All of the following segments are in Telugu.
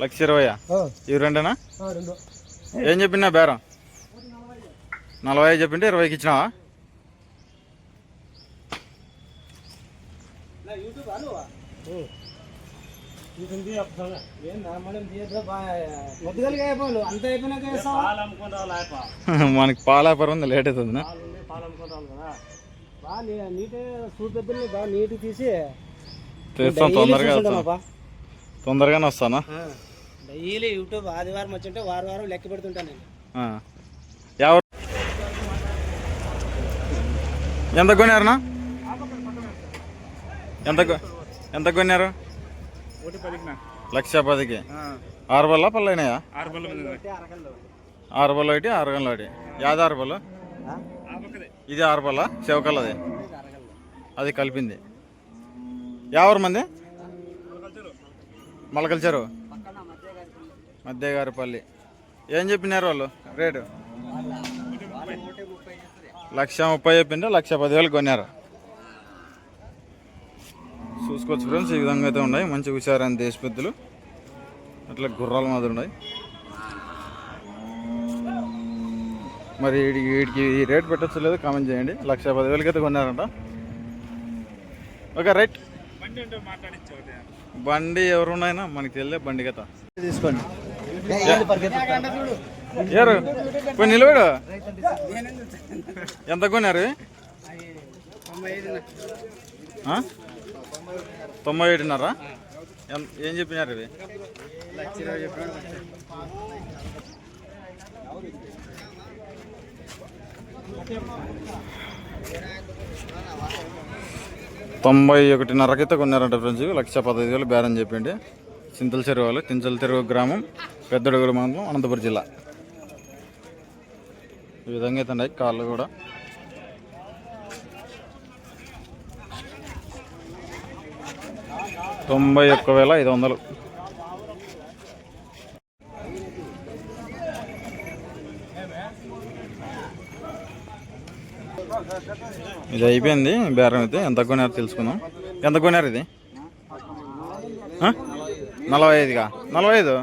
లక్ష ఇరవయా ఇవి రెండేనా? రెండు. ఏం చెప్పినా బేరం? నలభై ఐదు చెప్పింటే ఇరవైకి ఇచ్చినావా? మనకి పాల వ్యాపారం ఉంది లేట్ అవుతుంది తీసి తెస్తాం తొందరగా చూస్తుంటాను వస్తాను. డైలీ యూట్యూబ్ ఆదివారం వచ్చింటే వారం వారం లెక్క పెడుతుంటాను నేను. ఆ. ఎవరు? ఎంత కొన్నారనా ఎంత ఎంత కొన్నారు? లక్ష పదికి. ఆరు బల్ల పళ్ళు అయినాయా? ఆరు బల్ల ఒకటి ఆరు గంటల ఒకటి. యాది ఆరు బల్ల? ఆ? పక్కదే ఇది ఆరు బల్ల అరగంలో అది కలిపింది. ఎవరు మంది? మొలకల్చారు మధ్యగారిపల్లి. ఏం చెప్పినారు వాళ్ళు? రేటు? లక్ష ముప్పై చెప్పింటే లక్ష పదివేలు కొన్నారు. చూసుకోవచ్చు ఫ్రెండ్స్ ఈ విధంగా అయితే ఉన్నాయి. మంచి హుషారైన దేశపెద్దులు అట్లా గుర్రాల మాదిరి ఉన్నాయి. మరి వీడికి వీడికి ఈ రేట్ పెట్టచ్చు లేదు కామెంట్ చేయండి. లక్ష పదివేలకి అయితే కొన్నారంట. Okay right. బండి ఎవరున్నాయినా మనకి తెలియదు బండి కథ. తీసుకోండి. ఎవరు? పోయి నిలబడు. ఎంత కొన్నారు? తొంభై ఏడున్నారా? ఏం చెప్పినారు ఇవి? తొంభై ఒకటిన్నరకైతే కొన్నారంట ఫ్రెండ్స్ లక్ష పదహైదు వేలు బేరని చెప్పిండి. చింతల చెరువులు చింతల చెరువు గ్రామం పెద్దడుగుల మండలం అనంతపురం జిల్లా. ఈ విధంగా అయితే ఉన్నాయి కాళ్ళు కూడా. తొంభై ఒక్క వేల ఐదు వందలు. ఇది అయిపోయింది. బేరం అయితే. ఎంత కొనారు తెలుసుకుందాం. ఎంత కొనారు ఇది? నలభై ఐదుగా నలభై ఐదు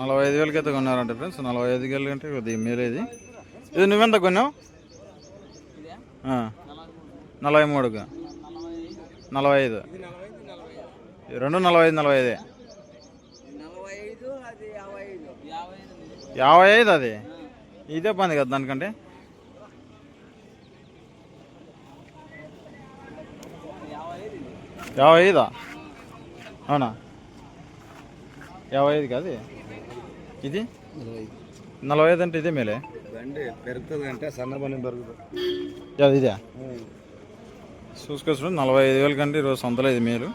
నలభై ఐదు వేలకి అయితే కొన్నారంట ఫ్రెండ్స్. నలభై ఐదు వేలు అంటే కొద్దిగా మేలేది. ఇది నువ్వెంత కొన్నావు? నలభై మూడుగా నలభై ఐదు రెండు నలభై ఐదు నలభై ఐదే యాభై ఐదు అది? ఇదే పని కదా దానికంటే? యాభై ఐదా అవునా? యాభై ఐదు కాదు? ఇది? నలభై ఐదు అంటే ఇదే మేలే. పెరుగుతుంది అంటే అది ఇదే? చూసుకోవచ్చు నలభై ఐదు వేల కంటే ఈరోజు సొంతలో ఇది మేలు.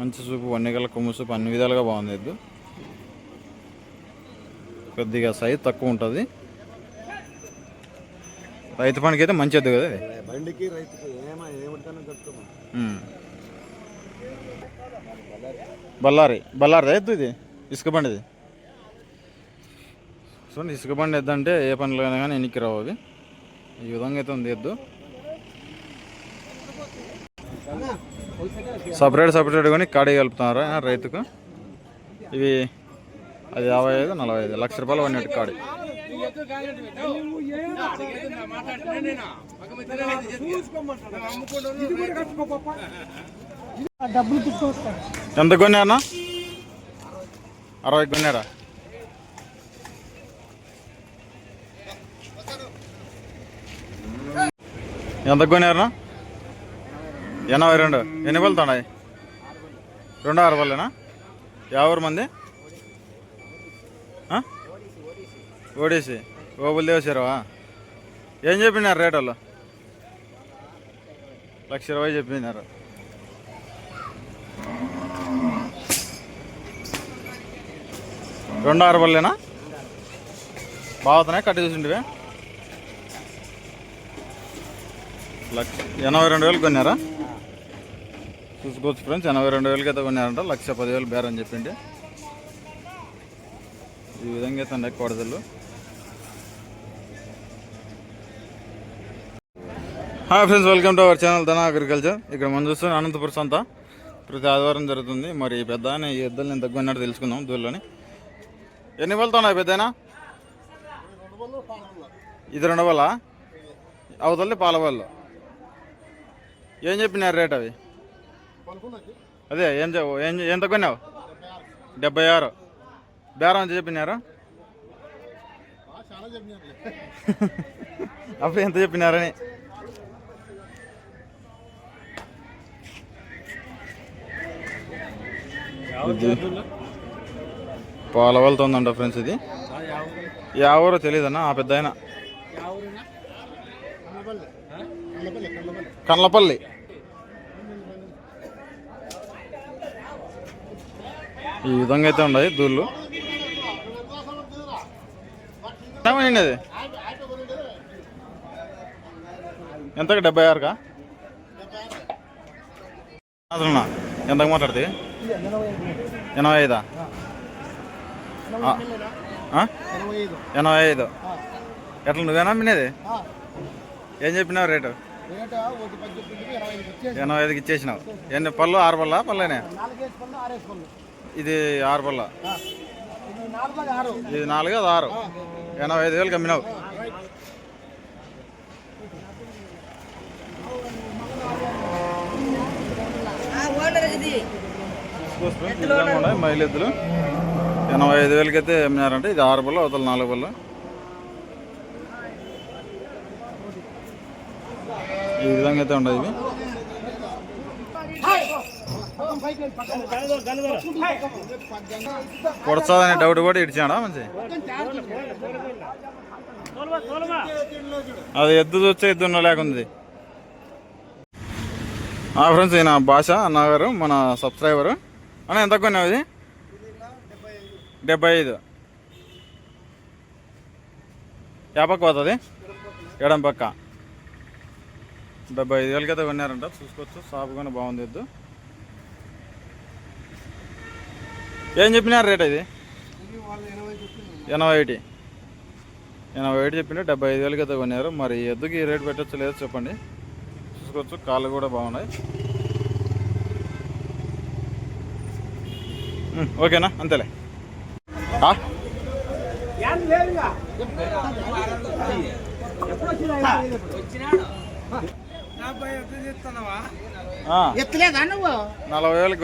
మంచి సూపు వన్నికల కొమ్ము సూపు అన్ని విధాలుగా బాగుంది కొద్దిగా సైజ్ తక్కువ ఉంటుంది. రైతు పనికి అయితే మంచి ఎద్దు కదా బండికి రైతుకి బళ్ళారి బళ్ళారి ఎద్దు ఇది? ఇసుక బండి ఇది చూడండి ఇసుక బండి ఎద్దు అంటే ఏ పనిలో అయినా కానీ ఎన్నికి రావు అవి ఈ విధంగా అయితే ఉంది ఎద్దు. సపరేట్ సపరేట్ కానీ కాడి కలుపుతున్నారు రైతుకు? ఇవి అది యాభై ఐదు నలభై ఐదు లక్ష రూపాయలు పడినట్టు కాడి. డబ్బులు తీసుకొస్తాను. ఎంత కొన్నారన్నా అరవై కొన్నారా ఎంత కొన్నారన్నా ఎనభై రెండు. ఎన్ని పళ్ళుతున్నాయి రెండు ఆరు పళ్ళేనా యాభై మంది? ఆ? ఓడీసీ. ఓబుల్ ఏం చెప్పినారు రేట్ వాళ్ళు లక్ష ఇరవై చెప్పినారు. రెండు ఆరు పళ్ళేనా బాగుతున్నాయి? కట్టి చూసింటివే? లక్ష ఎనభై రెండు వేలు కొన్నారా? చూసుకోవచ్చు ఫ్రెండ్స్ ఎనభై రెండు వేలకి అయితే కొన్నారంట లక్ష పదివేలు బేరం చెప్పిండి ఈ విధంగా అయితే అండి కోడదళ్ళు. Hi friends welcome to our channel Dhana agriculture. ఇక్కడ మనం చూస్తున్న అనంతపురం సంత. ప్రతి ఆదివారం జరుగుతుంది. మరి ఈ పెద్ద ఆయన ఈ ఎద్దులు నేను తగ్గున్నట్టు తెలుసుకుందాం దూళ్ళని ఎన్ని వెళ్తున్నాయి పెద్దనా ఇది రెండు వల్ల అవతలది పాల వాళ్ళు ఏం చెప్పినారు రేట్ అవి? అదే ఏం చె- ఏం ఎంత కొన్నావు? డెబ్బై ఆరు. బేరం ఎంత చెప్పినారు? అప్పుడు ఎంత చెప్పినారని. ఇది పాల వెళ్తుందంట ఫ్రెండ్స్ ఇది. ఊరో. తెలియదన్నా ఆ పెద్ద ఆయన కండ్లపల్లి ఈ విధంగా అయితే ఉన్నాయి దూళ్ళు. అది? ఎంతకు? డెబ్బై ఆరుకా? అసలు ఎంతకు మాట్లాడితే ఎనభై ఐదు? ఎనభై ఐదు. ఎట్లా నువ్వేనా మినేది? ఏం చెప్పినావు రేటు? ఎనభై ఐదుకి ఇచ్చేసినావు. ఎన్ని పళ్ళు? ఆరు పళ్ళ? పళ్ళనే? ఇది ఆరు పళ్ళ? ఇది నాలుగు ఆరు. ఇది నాలుగు అది ఆరు. ఎనభై ఐదు వేలు కమ్మినావు మైలెద్దులు ఎనభై ఐదు వేలకి అయితే అమ్మినారంటే. ఇది ఆరు బల్ల అవతల నాలుగు బల్ల ఈ విధంగా అయితే ఉండదు ఇవి. కొడతాదనే డౌట్ కూడా ఇడిచాడా మంచి? అది ఎద్దు వచ్చే ఎద్దు లేకుంది ఆ ఫ్రెండ్స్ ఈయన భాష అన్నగారు మన సబ్స్క్రైబరు. అన్న ఎంత కొన్నావు ఇది? డెబ్బై ఐదు ఏ పక్క పోతుంది? ఎడం పక్క. డెబ్బై ఐదు వేలకైతే అయితే కొన్నారంట. చూసుకోవచ్చు. సాపుగానే బాగుంది ఎద్దు ఏం చెప్పినారు రేట్ ఇది? ఎనభై ఒకటి ఎనభై ఒకటి చెప్పిన డెబ్బై ఐదు వేలకైతే కొన్నారు. మరి ఈ రేట్ పెట్టచ్చు లేదో చెప్పండి. చూసుకోవచ్చు. కాళ్ళు కూడా బాగున్నాయి. ఓకేనా? అంతేలే. ఎత్తలేదా నువ్వు? నలభై వేలకి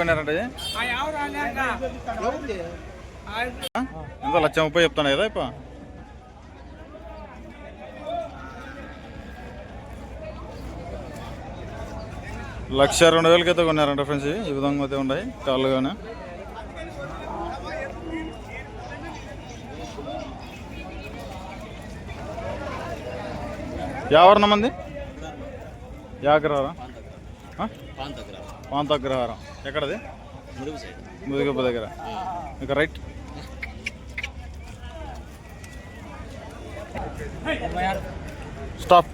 ఆ? ఎంత? లక్ష ముప్పై చెప్తాను కదా ఇప్పుడు. లక్ష రెండు వేలకి అయితే కొన్నారంట ఫ్రెండ్స్. ఈ విధంగా అయితే ఉన్నాయి కాళ్ళు ఎవరిన మంది యాగ్రహారం పాంతగ్రహారం. ఎక్కడది? ముదిగప్ప దగ్గర. ఇక రైట్. స్టాప్.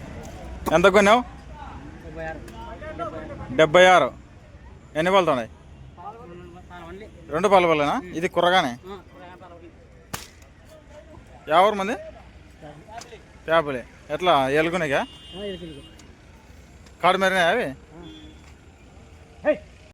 ఎంత కొన్నావు? డెబ్బై ఆరు. ఎన్ని పళ్ళతో ఉన్నాయి రెండు పళ్ళ పళ్ళేనా ఇది కుర్రగానే ఎవరు మంది పేపలే ఎట్లా? ఎలుగునిగా కాడు మరినా అవి?